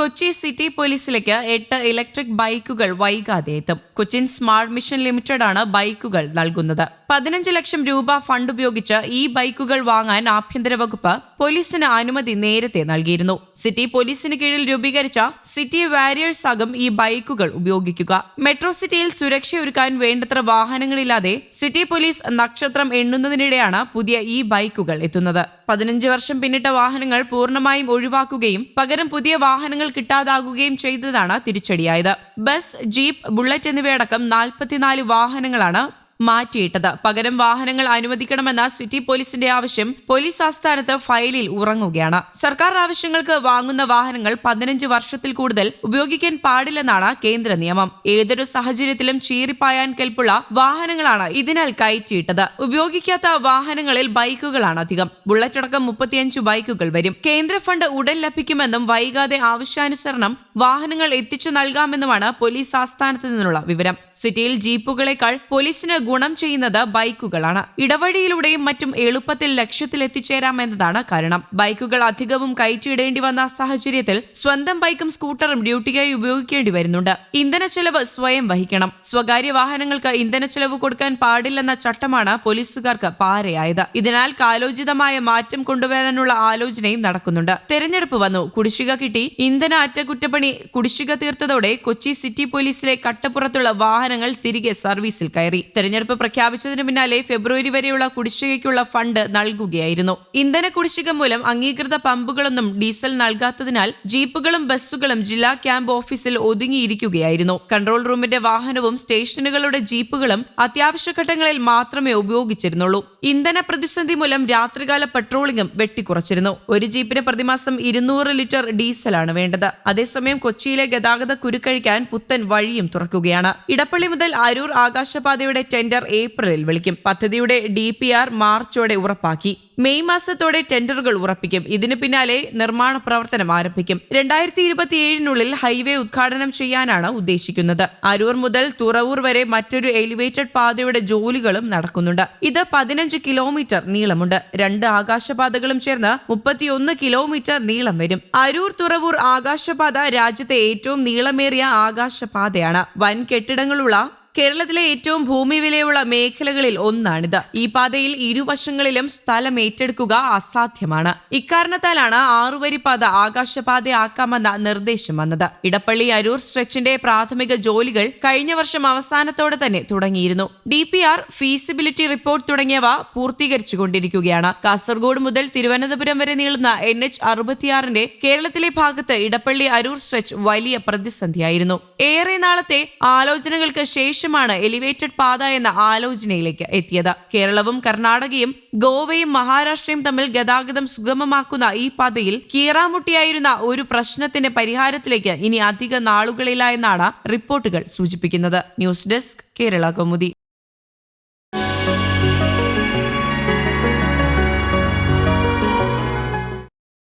Kochi city പോലീസിലേക്ക് എട്ട് electric ബൈക്കുകൾ വൈകാതെ എത്തും കൊച്ചിൻ സ്മാർട്ട് മിഷൻ ലിമിറ്റഡ് ആണ് ബൈക്കുകൾ നൽകുന്നത്. പതിനഞ്ച് ലക്ഷം രൂപ ഫണ്ട് ഉപയോഗിച്ച് ഈ ബൈക്കുകൾ വാങ്ങാൻ ആഭ്യന്തര വകുപ്പ് പോലീസിന് അനുമതി നേരത്തെ നൽകിയിരുന്നു. സിറ്റി പോലീസിന് കീഴിൽ രൂപീകരിച്ച സിറ്റി വാരിയേഴ്സ് ആകും ഈ ബൈക്കുകൾ ഉപയോഗിക്കുക. മെട്രോ സിറ്റിയിൽ സുരക്ഷയൊരുക്കാൻ വേണ്ടത്ര വാഹനങ്ങളില്ലാതെ സിറ്റി പോലീസ് നക്ഷത്രം എണ്ണുന്നതിനിടെയാണ് പുതിയ ഈ ബൈക്കുകൾ എത്തുന്നത്. പതിനഞ്ച് വർഷം പിന്നിട്ട വാഹനങ്ങൾ പൂർണമായും ഒഴിവാക്കുകയും പകരം പുതിയ വാഹനങ്ങൾ കിട്ടാതാകുകയും ചെയ്തതാണ് തിരിച്ചടിയായത്. ബസ് ജീപ്പ് ബുള്ളറ്റ് എന്നിവയടക്കം നാൽപ്പത്തിനാല് വാഹനങ്ങളാണ് മാറ്റിയിട്ടത്. പകരം വാഹനങ്ങൾ അനുവദിക്കണമെന്ന സിറ്റി പോലീസിന്റെ ആവശ്യം പോലീസ് ആസ്ഥാനത്ത് ഫയലിൽ ഉറങ്ങുകയാണ്. സർക്കാർ ആവശ്യങ്ങൾക്ക് വാങ്ങുന്ന വാഹനങ്ങൾ പതിനഞ്ച് വർഷത്തിൽ കൂടുതൽ ഉപയോഗിക്കാൻ പാടില്ലെന്നാണ് കേന്ദ്ര നിയമം. ഏതൊരു സാഹചര്യത്തിലും ചീറിപ്പായാൻ കെൽപ്പുള്ള വാഹനങ്ങളാണ് ഇതിനാൽ കയറ്റിയിട്ടത്. ഉപയോഗിക്കാത്ത വാഹനങ്ങളിൽ ബൈക്കുകളാണ് അധികം. ബുള്ളറ്റ് അടക്കം മുപ്പത്തിയഞ്ച് ബൈക്കുകൾ വരും. കേന്ദ്ര ഫണ്ട് ഉടൻ ലഭിക്കുമെന്നും വൈകാതെ ആവശ്യാനുസരണം വാഹനങ്ങൾ എത്തിച്ചു നൽകാമെന്നുമാണ് പോലീസ് ആസ്ഥാനത്ത് നിന്നുള്ള വിവരം. സിറ്റിയിൽ ജീപ്പുകളെക്കാൾ പോലീസിന് ഗുണം ചെയ്യുന്നത് ബൈക്കുകളാണ്. ഇടവഴിയിലൂടെയും മറ്റും എളുപ്പത്തിൽ ലക്ഷ്യത്തിൽ എത്തിച്ചേരാമെന്നതാണ് കാരണം. ബൈക്കുകൾ അധികവും കയറ്റിയിടേണ്ടി വന്ന സാഹചര്യത്തിൽ സ്വന്തം ബൈക്കും സ്കൂട്ടറും ഡ്യൂട്ടിയായി ഉപയോഗിക്കേണ്ടി വരുന്നുണ്ട്. ഇന്ധന ചെലവ് സ്വയം വഹിക്കണം. സ്വകാര്യ വാഹനങ്ങൾക്ക് ഇന്ധന ചെലവ് കൊടുക്കാൻ പാടില്ലെന്ന ചട്ടമാണ് പോലീസുകാർക്ക് പാരയായത്. ഇതിനാൽ കാലോചിതമായ മാറ്റം കൊണ്ടുവരാനുള്ള ആലോചനയും നടക്കുന്നുണ്ട്. തെരഞ്ഞെടുപ്പ് വന്നു. കുടിശ്ശിക കിട്ടി. ഇന്ധന അറ്റകുറ്റപ്പണി കുടിശ്ശിക തീർത്തതോടെ കൊച്ചി സിറ്റി പോലീസിലെ കട്ടപ്പുറത്തുള്ള വാഹനങ്ങൾ തിരികെ സർവീസിൽ കയറി. തെരഞ്ഞെടുപ്പ് പ്രഖ്യാപിച്ചതിനു പിന്നാലെ ഫെബ്രുവരി വരെയുള്ള കുടിശ്ശികയ്ക്കുള്ള ഫണ്ട് നൽകുകയായിരുന്നു. ഇന്ധന കുടിശ്ശിക മൂലം അംഗീകൃത പമ്പുകളൊന്നും ഡീസൽ നൽകാത്തതിനാൽ ജീപ്പുകളും ബസ്സുകളും ജില്ലാ ക്യാമ്പ് ഓഫീസിൽ ഒതുങ്ങിയിരിക്കുകയായിരുന്നു. കൺട്രോൾ റൂമിന്റെ വാഹനവും സ്റ്റേഷനുകളുടെ ജീപ്പുകളും അത്യാവശ്യഘട്ടങ്ങളിൽ മാത്രമേ ഉപയോഗിച്ചിരുന്നുള്ളൂ. ഇന്ധന പ്രതിസന്ധി മൂലം രാത്രികാല പെട്രോളിംഗും വെട്ടിക്കുറച്ചിരുന്നു. ഒരു ജീപ്പിന് പ്രതിമാസം ഇരുന്നൂറ് ലിറ്റർ ഡീസലാണ് വേണ്ടത്. അതേസമയം കൊച്ചിയിലെ ഗതാഗത കുരുക്കഴിക്കാൻ പുത്തൻ വഴിയും തുറക്കുകയാണ്. ഇടപ്പള്ളി മുതൽ അരൂർ ആകാശപാതയുടെ ടെൻഡർ ഏപ്രിലിൽ വിളിക്കും. പദ്ധതിയുടെ ഡി മാർച്ചോടെ ഉറപ്പാക്കി. മെയ് മാസത്തോടെ ടെൻഡറുകൾ ഉറപ്പിക്കും. ഇതിനു പിന്നാലെ നിർമ്മാണ പ്രവർത്തനം ആരംഭിക്കും. രണ്ടായിരത്തി ഇരുപത്തിയേഴിനുള്ളിൽ ഹൈവേ ഉദ്ഘാടനം ചെയ്യാനാണ് ഉദ്ദേശിക്കുന്നത്. അരൂർ മുതൽ തുറവൂർ വരെ മറ്റൊരു എലിവേറ്റഡ് പാതയുടെ ജോലികളും നടക്കുന്നുണ്ട്. ഇത് പതിനഞ്ച് കിലോമീറ്റർ നീളമുണ്ട്. രണ്ട് ആകാശപാതകളും ചേർന്ന് മുപ്പത്തിയൊന്ന് കിലോമീറ്റർ നീളം വരും. അരൂർ തുറവൂർ ആകാശപാത രാജ്യത്തെ ഏറ്റവും നീളമേറിയ ആകാശപാതയാണ്. വൻ കെട്ടിടങ്ങളുള്ള കേരളത്തിലെ ഏറ്റവും ഭൂമി വിലയുള്ള മേഖലകളിൽ ഒന്നാണിത്. ഈ പാതയിൽ ഇരുവശങ്ങളിലും സ്ഥലം ഏറ്റെടുക്കുക അസാധ്യമാണ്. ഇക്കാരണത്താലാണ് ആറുവരി പാത ആകാശപാതയാക്കാമെന്ന നിർദ്ദേശം വന്നത്. ഇടപ്പള്ളി അരൂർ സ്ട്രെച്ചിന്റെ പ്രാഥമിക ജോലികൾ കഴിഞ്ഞ വർഷം അവസാനത്തോടെ തന്നെ തുടങ്ങിയിരുന്നു. D P R feasibility report തുടങ്ങിയവ പൂർത്തീകരിച്ചുകൊണ്ടിരിക്കുകയാണ്. കാസർഗോഡ് മുതൽ തിരുവനന്തപുരം വരെ നീളുന്ന എൻ എച്ച് അറുപത്തിയാറിന്റെ കേരളത്തിലെ ഭാഗത്ത് ഇടപ്പള്ളി അരൂർ സ്ട്രെച്ച് വലിയ പ്രതിസന്ധിയായിരുന്നു. ഏറെ നാളത്തെ ആലോചനകൾക്ക് ശേഷം ശേഷമാണ് എലിവേറ്റഡ് പാത എന്ന ആലോചനയിലേക്ക് എത്തിയത്. കേരളവും കർണാടകയും ഗോവയും മഹാരാഷ്ട്രയും തമ്മിൽ ഗതാഗതം സുഗമമാക്കുന്ന ഈ പാതയിൽ കീറാമുട്ടിയായിരുന്ന ഒരു പ്രശ്നത്തിന്റെ പരിഹാരത്തിലേക്ക് ഇനി അധിക നാളുകളില്ല എന്നാണ് റിപ്പോർട്ടുകൾ സൂചിപ്പിക്കുന്നത്. News desk Kerala Kaumudi.